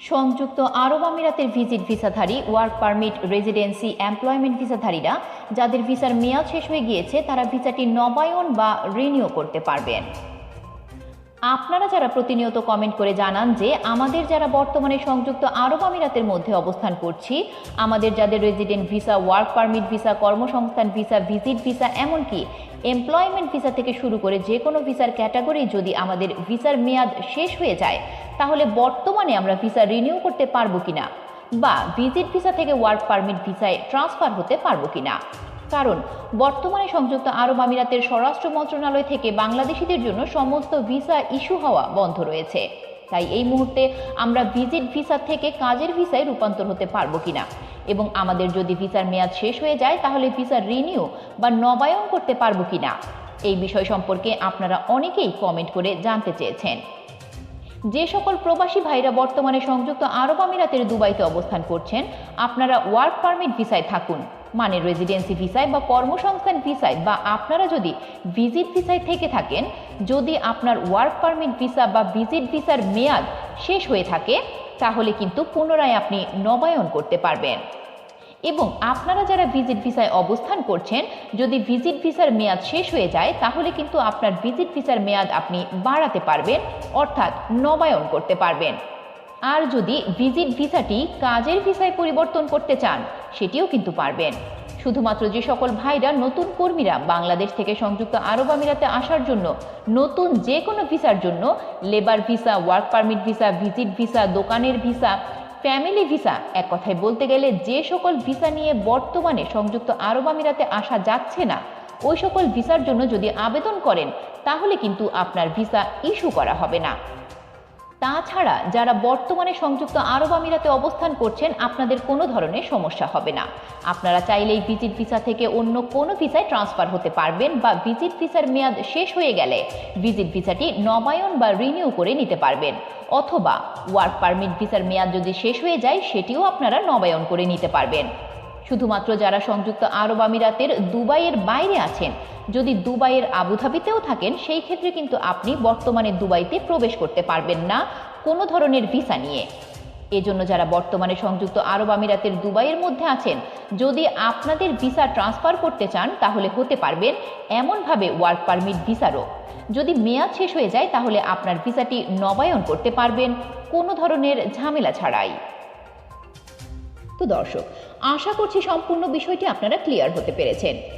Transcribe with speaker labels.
Speaker 1: সংযুক্ত আরব আমিরাতের ভিজিট ভিসাধারী ওয়ার্ক পারমিট রেজিডেন্সি এমপ্লয়মেন্ট ভিসাধারীরা যাদের ভিসার মেয়াদ শেষ হয়ে গিয়েছে, তারা ভিসাটি নবায়ন বা রিনিউ করতে পারবেন। আপনারা যারা প্রতিনিয়ত কমেন্ট করে জানান যে, আমাদের যারা বর্তমানে সংযুক্ত আরব আমিরাতের মধ্যে অবস্থান করছি, আমাদের যাদের resident visa work permit visa কর্মসংস্থান ভিসা ভিজিট ভিসা এমনকি এমপ্লয়মেন্ট ভিসা থেকে শুরু করে যে কোনো ভিসার ক্যাটাগরি যদি আমাদের ভিসার মেয়াদ শেষ হয়ে যায় তাহলে বর্তমানে আমরা ভিসা রিনিউ করতে পারব কিনা? বা ভিজিট ভিসা থেকে ওয়ার্ক পারমিট ভিসায় ট্রান্সফার হতে পারব কিনা? কারণ, বর্তমানে সংযুক্ত আরব আমিরাতের স্বরাষ্ট্র মন্ত্রণালয় থেকে বাংলাদেশিদের জন্য সমস্ত ভিসা ইস্যু হওয়া বন্ধ রয়েছে। তাই এই মুহূর্তে আমরা ভিজিট ভিসা থেকে কাজের ভিসায় রূপান্তর হতে পারব কিনা? এবং আমাদের যদি ভিসার মেয়াদ শেষ হয়ে যায়, তাহলে ভিসা রিনিউ বা নবায়ন করতে পারব কিনা? এই বিষয় সম্পর্কে আপনারা অনেকেই কমেন্ট করে জানতে চেয়েছেন। যে সকল প্রবাসী ভাইরা বর্তমানে সংযুক্ত আরব আমিরাতের দুবাইতে অবস্থান করছেন, আপনারা ওয়ার্ক পারমিট ভিসায় থাকুন। মানে রেজিডেন্সি ভিসায় বা কর্মসংস্থান ভিসায় বা আপনারা যদি ভিজিট ভিসায় থেকে থাকেন, যদি আপনার ওয়ার্ক পারমিট ভিসা বা ভিজিট ভিসার মেয়াদ শেষ হয়ে থাকে, তাহলে কিন্তু পুনরায় আপনি নবায়ন করতে পারবেন। এবং আপনারা যারা ভিজিট ভিসায় অবস্থান করছেন, যদি ভিজিট ভিসার মেয়াদ শেষ হয়ে যায়, তাহলে কিন্তু আপনার ভিজিট ভিসার মেয়াদ আপনি বাড়াতে পারবেন, অর্থাৎ নবায়ন করতে পারবেন। আর যদি ভিজিট ভিসাটি কাজের ভিসায় পরিবর্তন করতে চান, সেটিও কিন্তু পারবেন। শুধুমাত্র যে সকল ভাইরা নতুন কর্মীরা বাংলাদেশ থেকে সংযুক্ত আরব আমিরাতে আসার জন্য, নতুন যে কোনো ভিসার জন্য labour visa work permit visa visit visa দোকানের ভিসা ফ্যামিলি ভিসা। এক কথায় বলতে গেলে যে সকল ভিসা নিয়ে বর্তমানে সংযুক্ত আরব আমিরাতে আসা যাচ্ছে না, ওই সকল ভিসার জন্য যদি আবেদন করেন, তাহলে কিন্তু আপনার ভিসা ইস্যু করা হবে না। তাছাড়া যারা বর্তমানে সংযুক্ত আরব আমিরাতে অবস্থান করছেন, আপনাদের কোনো ধরনের সমস্যা হবে না। আপনারা চাইলেই ভিজিট ভিসা থেকে অন্য কোনো ভিসায় ট্রান্সফার হতে পারবেন বা ভিজিট ভিসার মেয়াদ শেষ হয়ে গেলে ভিজিট ভিসাটি নবায়ন বা রিনিউ করে নিতে পারবেন। অথবা ওয়ার্ক পারমিট ভিসার মেয়াদ যদি শেষ হয়ে যায়, সেটিও আপনারা নবায়ন করে নিতে পারবেন। শুধুমাত্র যারা সংযুক্ত আরব আমিরাতের দুবাইয়ের বাইরে আছেন, যদি দুবাইয়ের আবুধাবিতেও থাকেন, সেই ক্ষেত্রে কিন্তু আপনি বর্তমানে দুবাইতে প্রবেশ করতে পারবেন না কোনো ধরনের ভিসা নিয়ে। এজন্য যারা বর্তমানে সংযুক্ত আরব আমিরাতের দুবাইয়ের মধ্যে আছেন, যদি আপনাদের ভিসা ট্রান্সফার করতে চান, তাহলে হতে পারবেন এমনভাবে ওয়ার্ক পারমিট ভিসারও। যদি মেয়াদ শেষ হয়ে যায়, তাহলে আপনার ভিসাটি নবায়ন করতে পারবেন, কোনো ধরনের ঝামেলা ছাড়াই। তো দর্শক। আশা করছি সম্পূর্ণ বিষয়টি আপনারা ক্লিয়ার হতে পেরেছেন।